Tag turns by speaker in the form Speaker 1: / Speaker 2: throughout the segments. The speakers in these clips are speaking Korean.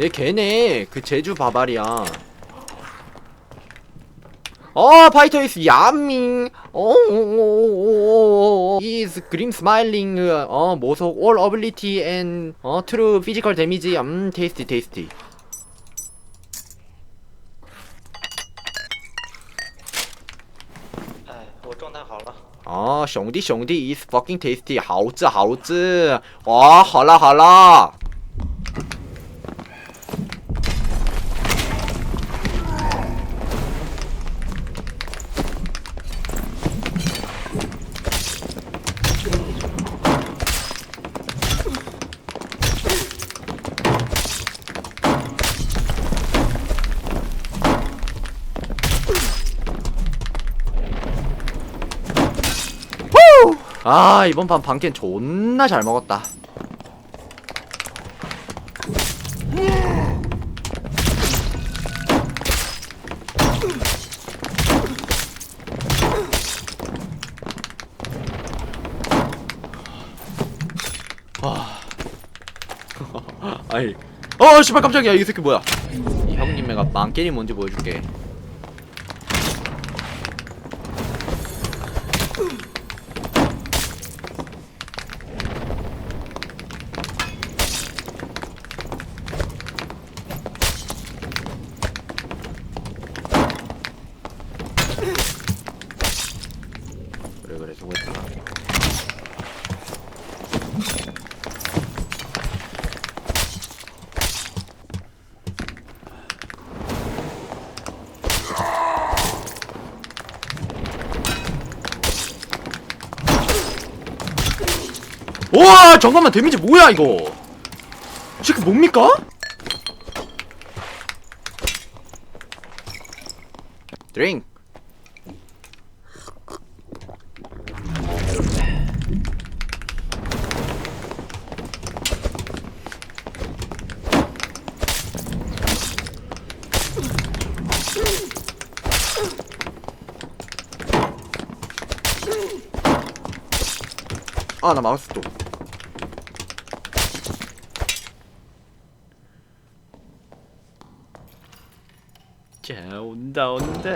Speaker 1: 얘 걔네 그 제주 바바리안 어 파이터 is 야밍 어 is grim smiling 어 모속 all ability and 어 true physical damage 음 tasty tasty
Speaker 2: 哎，我状态好了。
Speaker 1: 啊，兄弟兄弟，is fucking tasty，好吃好吃。哇，好了好了。 아 이번 판 반캔 존나 잘 먹었다. 아. 아이. 어 씨발 깜짝이야. 이 새끼 뭐야? 이 형님애가 만캔이 뭔지 보여줄게 우와 잠깐만 데미지 뭐야 이거? 지금 뭡니까? 드링. 아나 마우스 또 자, 온다, 온다.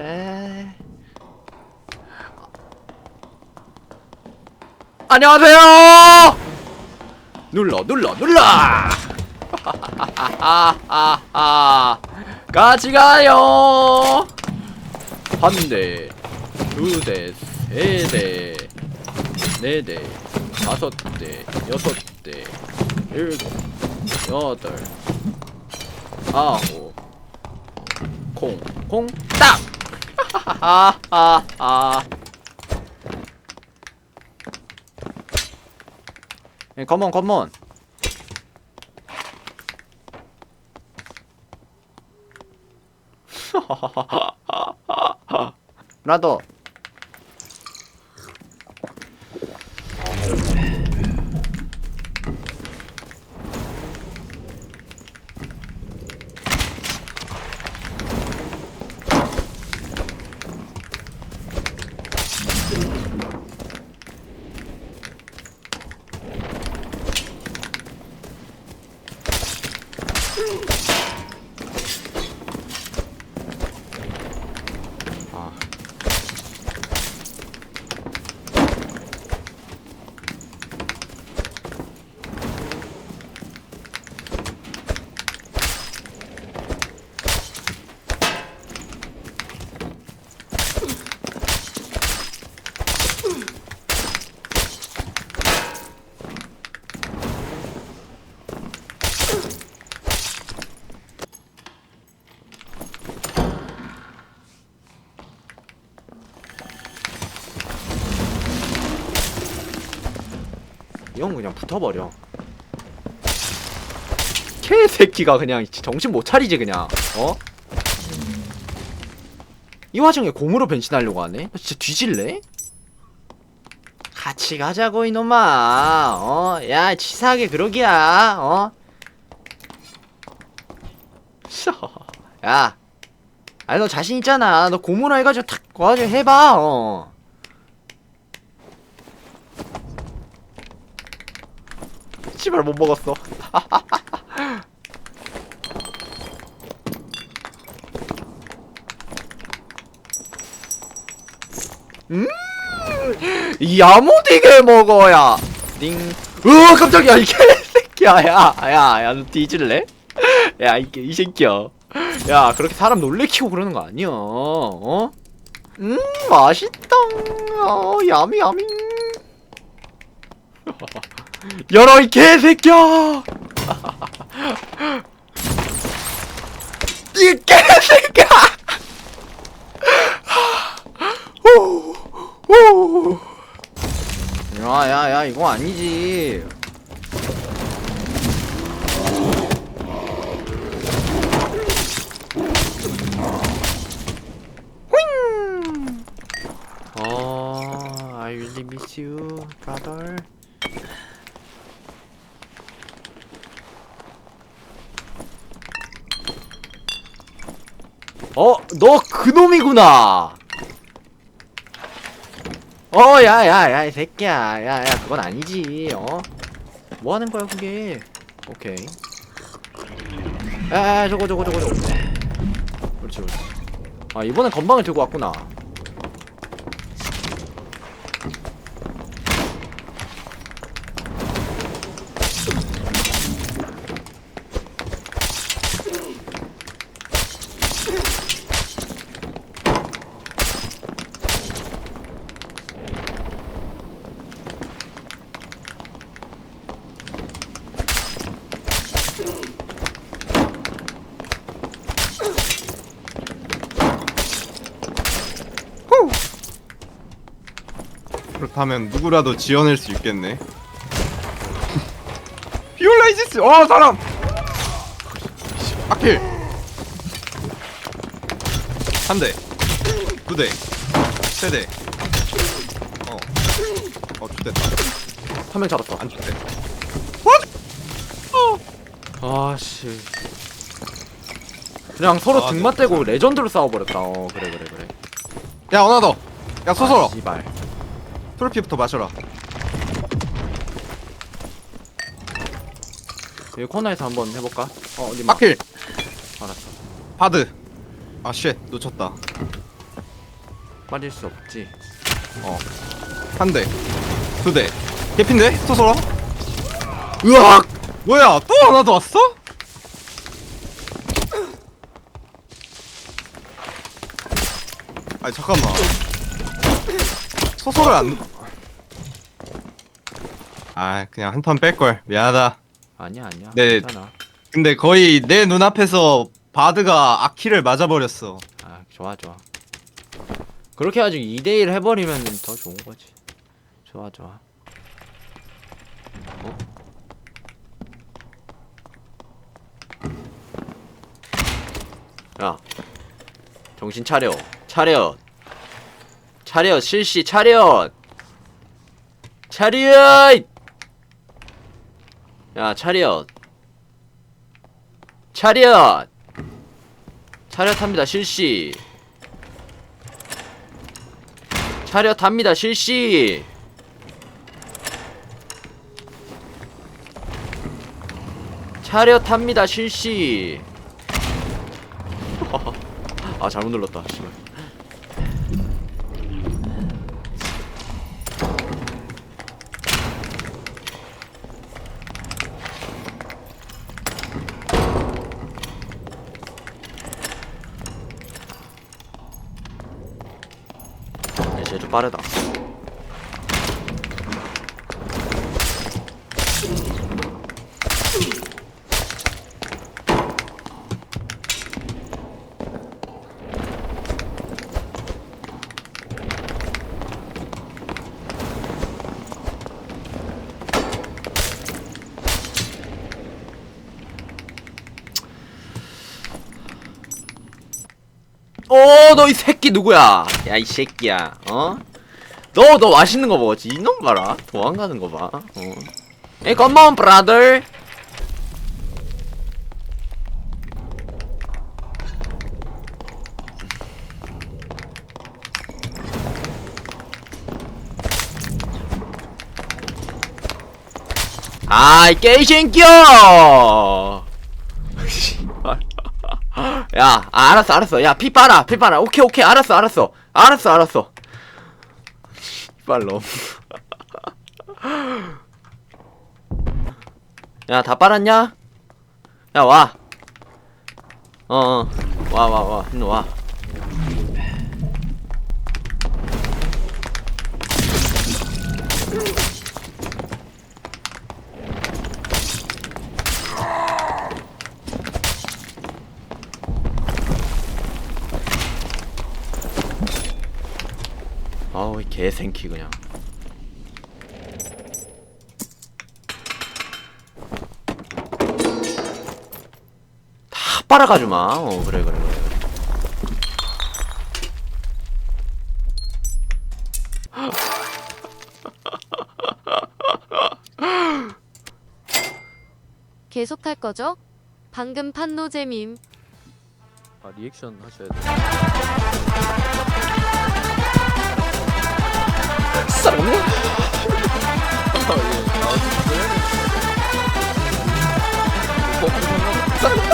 Speaker 1: 안녕하세요! 눌러, 눌러, 눌러! 같이 가요! 한 대, 두 대, 세 대, 네 대, 다섯 대, 여섯 대, 일곱, 여덟, 아홉, 콩, 콩, 딱! 하하하하. 예, 컴온, 컴온. 나도. 이건 그냥 붙어버려. 개새끼가 그냥 정신 못 차리지 그냥. 어? 이 와중에 곰으로 변신하려고 하네? 나 진짜 뒤질래? 같이 가자고 이놈아. 어? 야 치사하게 그러기야. 어? 야. 아니 너 자신 있잖아. 너 고무로 해가지고 탁 와가지고 해봐. 어. 씨발 못 먹었어. 음, 야무지게 먹어야. 띵. 으, 깜짝이야 이 개새끼야, 야, 야, 야, 너 뒤질래? 야이이 새끼야. 야, 그렇게 사람 놀래키고 그러는 거 아니야. 어? 음, 맛있다. 어, 야미 야미. 열어 이 개새끼야 이 개새끼야 오, 오. 야, 이거 아니지. 어, I really miss. 어, 너 그놈이구나. 어, 야, 야, 야, 이 새끼야. 야, 야, 그건 아니지. 어? 뭐 하는 거야, 그게? 오케이. 야, 야, 저거, 저거, 저거, 저거. 그렇지, 그렇지. 아, 이번엔 건방을 들고 왔구나.
Speaker 2: 그렇다면 누구라도 지어낼 수 있겠네. 비올라이지스! 어 사람! 아킬! 한 대, 두 대, 세 대. 어, 어 좋됐다.
Speaker 1: 한 명 잡았어.
Speaker 2: 안 좋대.
Speaker 1: 아, 씨. 그냥 서로
Speaker 2: 아,
Speaker 1: 등만
Speaker 2: 네.
Speaker 1: 레전드로 싸워버렸다. 어, 그래, 그래, 그래.
Speaker 2: 야 어나 더. 야 소설어.
Speaker 1: 아, 씨발.
Speaker 2: 트로피부터 마셔라.
Speaker 1: 여기 코너에서 한번 해볼까? 어, 어디 막.
Speaker 2: 아킬,
Speaker 1: 알았어.
Speaker 2: 바드. 아 쉣, 놓쳤다.
Speaker 1: 빠질 수 없지.
Speaker 2: 한 대, 두 대. 개핀데? 소설어?
Speaker 1: 으악!
Speaker 2: 뭐야? 또 하나 더 왔어? 아니 잠깐만 소설을 안... 아 그냥 한턴 뺄걸 미안하다
Speaker 1: 아니야, 아니야.
Speaker 2: 네.
Speaker 1: 괜찮아.
Speaker 2: 근데 거의 내 눈앞에서 바드가 아키를 맞아버렸어
Speaker 1: 아, 좋아, 좋아. 그렇게 아직 2대1 해버리면 더 좋은 거지. 좋아, 좋아. 어? 야, 정신 차려. 차렷. 차렷, 실시, 차렷! 차렷! 야, 차렷. 차렷! 차렷합니다, 실시. 차렷합니다, 실시. 차렷합니다, 실시. 아, 잘못 눌렀다, 씨발. 빠르다. 어, 너 이 새끼 누구야? 야, 이 새끼야. 어? 너, 너 맛있는 거 먹었지? 이놈 봐라. 도망가는 거 봐. 어. Come on, brother. 아이, 개새끼야! 야, 아, 알았어, 알았어. 야, 피 빨아, 피 빨아. 오케이, 오케이, 알았어, 알았어. 알았어, 알았어. 씨발로. 야, 다 빨았냐? 야, 와. 어, 어. 와, 와, 와. 일로 와. 아우, 이 개생키 그냥. 다 빨아가지고 마. 어, 그래, 그래, 그래. 그래.
Speaker 3: 계속 탈 거죠? 방금 판노잼임.
Speaker 1: 아, 리액션 하셔야 돼. 쌍네? 아, 예. 아, 진짜.